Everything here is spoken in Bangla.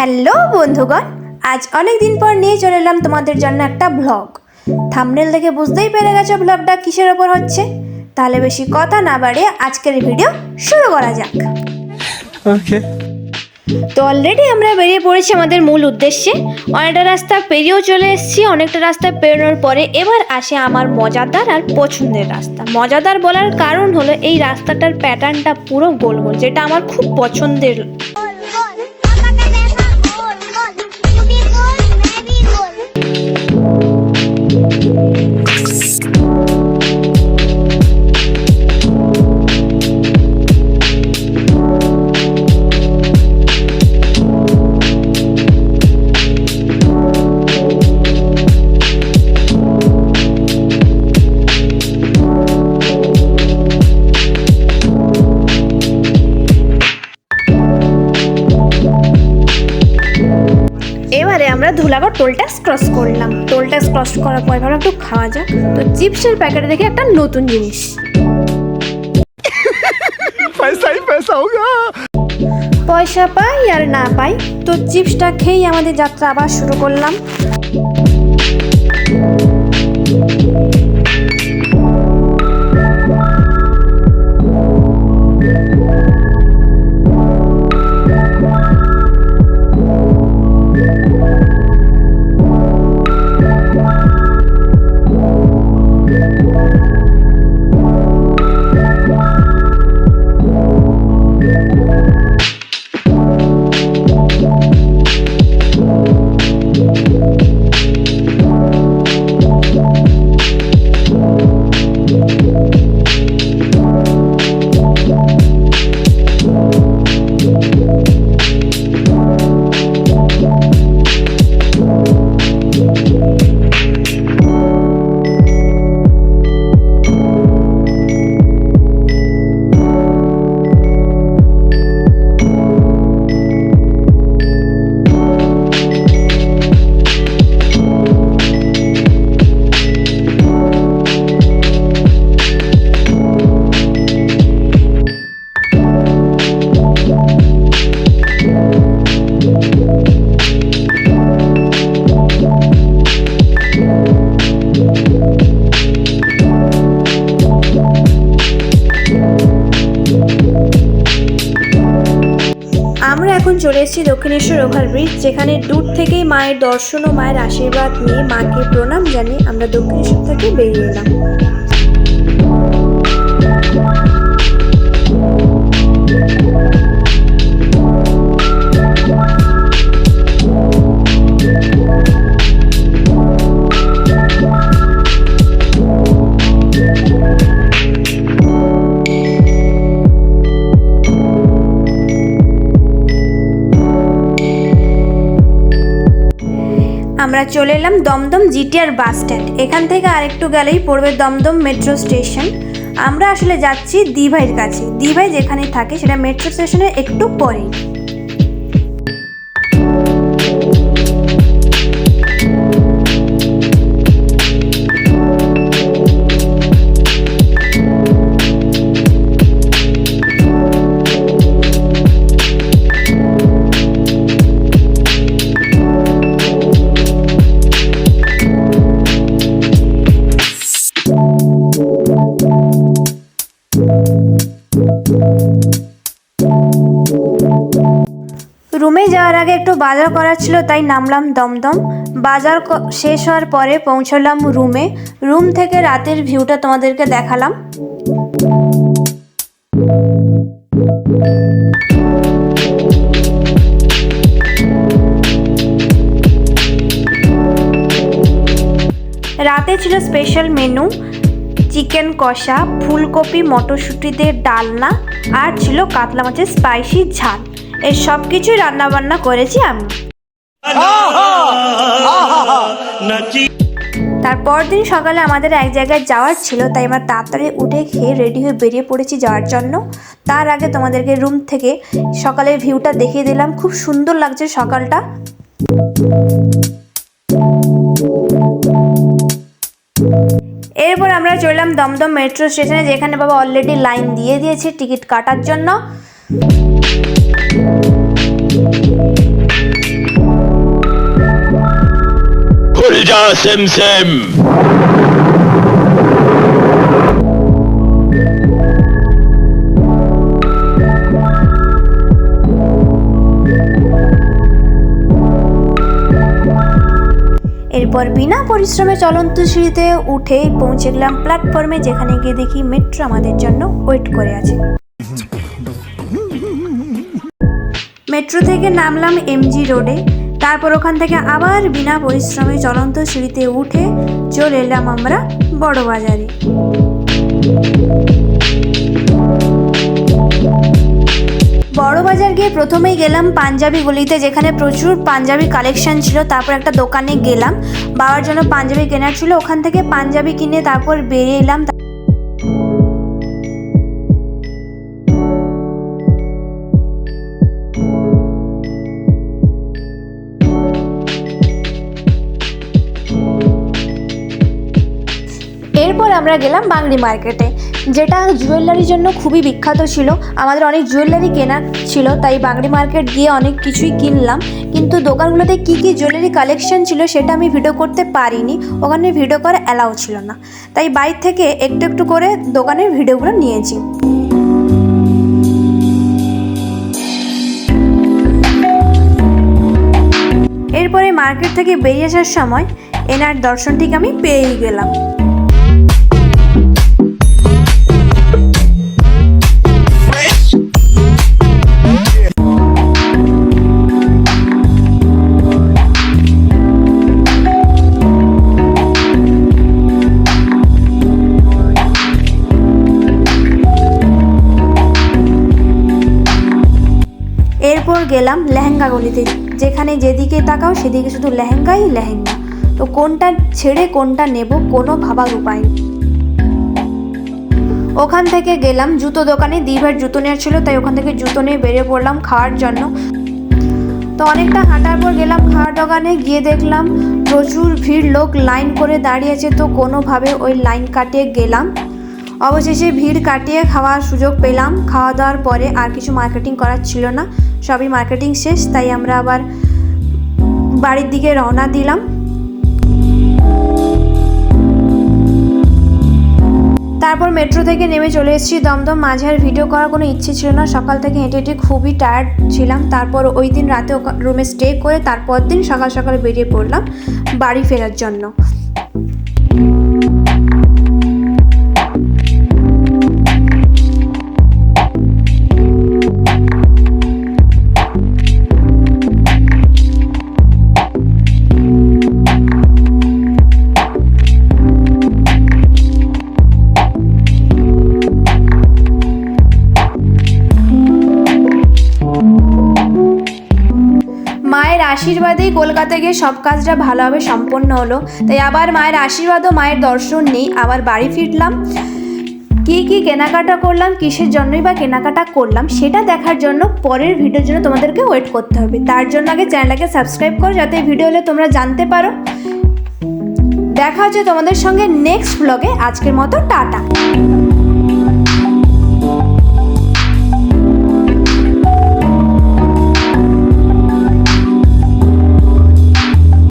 হ্যালো বন্ধুগণ আজ অনেক দিন পর নিয়ে চলে এলাম তোমাদের জন্য একটা ভ্লগ থামনেল দেখে বুঝতেই পেরে গেছো ভ্লগটা কিসের ওপর হচ্ছে? তাহলে বেশি কথা না বাড়িয়ে আজকের ভিডিও শুরু করা যাক. তো অলরেডি আমরা বেরিয়ে পড়েছি আমাদের মূল উদ্দেশ্যে। অনেকটা রাস্তা পেরিয়েও চলে এসেছি অনেকটা রাস্তা পেরোনোর পরে এবার আসে আমার মজাদার আর পছন্দের রাস্তা। মজাদার বলার কারণ হলো এই রাস্তাটার প্যাটার্নটা পুরো গোল গোল যেটা আমার খুব পছন্দের এবারে আমরা ধুলাগড় টোল ট্যাক্স ক্রস করলাম। টোল ট্যাক্স ক্রস করার পর এবার একটু খাওয়া যাক। তো চিপসের প্যাকেটে দেখে একটা নতুন জিনিস। পয়সা পয়সা পাই আর না পাই তো চিপসটা খেয়েই আমাদের যাত্রা আবার শুরু করলাম। চলে এসেছি দক্ষিণেশ্বর ওভারব্রিজ যেখানে দূর থেকেই মায়ের দর্শন ও মায়ের আশীর্বাদ নিয়ে মাকে প্রণাম জানিয়ে আমরা দক্ষিণেশ্বর থেকে বেরিয়ে এলাম। আমরা চলে এলাম দমদম জিটিআর বাস স্ট্যান্ড। এখান থেকে আরেকটু গেলেই পড়বে দমদম মেট্রো স্টেশন। আমরা আসলে যাচ্ছি দিভাইয়ের কাছে। দিভাই যেখানে থাকে সেটা মেট্রো স্টেশনের একটু পরেই। আগে একটু বাজার করার ছিল, তাই নামলাম দমদম। বাজার শেষ হওয়ার পরে পৌঁছলাম রুমে। রুম থেকে রাতের ভিউটা তোমাদেরকে দেখালাম। রাতে ছিল স্পেশাল মেনু চিকেন কষা, ফুলকপি মটরশুঁটিতে ডালনা, আর ছিল কাতলা মাছের স্পাইসি ঝাল। এই সব কিছুই রান্নাবান্না করেছি আমি। তারপর দিন সকালে আমাদের এক জায়গায় যাওয়ার ছিল, তাই আমরা তাড়াতাড়ি উঠে খেয়ে রেডি হয়ে বেরিয়ে পড়েছি যাওয়ার জন্য। তার আগে তোমাদেরকে রুম থেকে সকালের ভিউটা দেখিয়ে দিলাম। খুব সুন্দর লাগছে সকালটা। এরপর আমরা চললাম দমদম মেট্রো স্টেশনে যেখানে বাবা অলরেডি লাইন দিয়ে দিয়েছে টিকিট কাটার জন্য। সেম সেম এরপর বিনা পরিশ্রমে চলন্ত সিঁড়িতে উঠে পৌঁছে গেলাম প্ল্যাটফর্মে যেখানে গিয়ে দেখি মেট্রো আমাদের জন্য ওয়েট করে আছে। মেট্রো থেকে নামলাম এমজি রোডে। তারপর ওখান থেকে আবার বিনা পরিশ্রমে চলন্ত সিঁড়িতে উঠে চলে এলাম আমরা বড় বাজারে বড় বাজার গিয়ে প্রথমেই গেলাম পাঞ্জাবি গলিতে, যেখানে প্রচুর পাঞ্জাবি কালেকশন ছিল। তারপর একটা দোকানে গেলাম। বাবার জন্য পাঞ্জাবি কেনার ছিল। ওখান থেকে পাঞ্জাবি কিনে তারপর বেরিয়ে এলাম। এরপর আমরা গেলাম বাংলি মার্কেটে, যেটা জুয়েলারির জন্য খুবই বিখ্যাত ছিল। আমাদের অনেক জুয়েলারি কেনা ছিল, তাই বাংলি মার্কেট গিয়ে অনেক কিছুই কিনলাম। কিন্তু দোকানগুলোতে কী কী জুয়েলারি কালেকশন ছিল সেটা আমি ভিডিও করতে পারিনি, ওখানে ভিডিও করা অ্যালাউ ছিল না। তাই বাইর থেকে একটু একটু করে দোকানের ভিডিওগুলো নিয়েছি। এরপরে মার্কেট থেকে বেরিয়ে আসার সময় এনার দর্শনটিকে আমি পেয়েই গেলাম। গেলাম লেহেঙ্গা গলিতে। যেখানে যেদিকে তাকাও সেদিকে শুধু লেহেঙ্গাই লেহেঙ্গা। তো কোনটা ছেড়ে কোনটা নেব কোনো ভাবার উপায় ওখান থেকে গেলাম, জুতো দোকানে, দিভার জুতো নেওয়ার ছিল, তাই ওখান থেকে জুতো নিয়ে বেরিয়ে পড়লাম খাওয়ার জন্য। তো অনেকটা হাঁটার পর গেলাম খাওয়ার দোকানে, গিয়ে দেখলাম প্রচুর ভিড়, লোক লাইন করে দাঁড়িয়েছে তো কোনোভাবে ওই লাইন কাটিয়ে গেলাম। অবশেষে ভিড় কাটিয়ে খাওয়ার সুযোগ পেলাম। খাওয়া দাওয়ার পরে আর কিছু মার্কেটিং করার ছিল না। সবই মার্কেটিং শেষ, তাই আমরা আবার বাড়ির দিকে রওনা দিলাম। তারপর মেট্রো থেকে নেমে চলে এসেছি দমদম। মাঝে আর ভিডিও করার কোনো ইচ্ছে ছিল না। সকাল থেকে হেঁটে হেঁটে খুবই টায়ার্ড ছিলাম। তারপর ওই দিন রাতে রুমে স্টে করে তারপর দিন সকাল সকাল বেরিয়ে পড়লাম বাড়ি ফেরার জন্য। মায়ের আশীর্বাদেই কলকাতা গিয়ে সব কাজটা ভালোভাবে সম্পন্ন হলো। তাই আবার মায়ের আশীর্বাদ ও মায়ের দর্শন নেই। আবার বাড়ি ফিরলাম। কি কি কেনাকাটা করলাম, কিসের জন্যই বা কেনাকাটা করলাম, সেটা দেখার জন্য পরের ভিডিওর জন্য তোমাদেরকে ওয়েট করতে হবে। তার জন্য আগে চ্যানেলটাকে সাবস্ক্রাইব করো, যাতে ভিডিও হলে তোমরা জানতে পারো। দেখা হচ্ছে তোমাদের সঙ্গে নেক্সট ব্লগে আজকের মতো টাটা।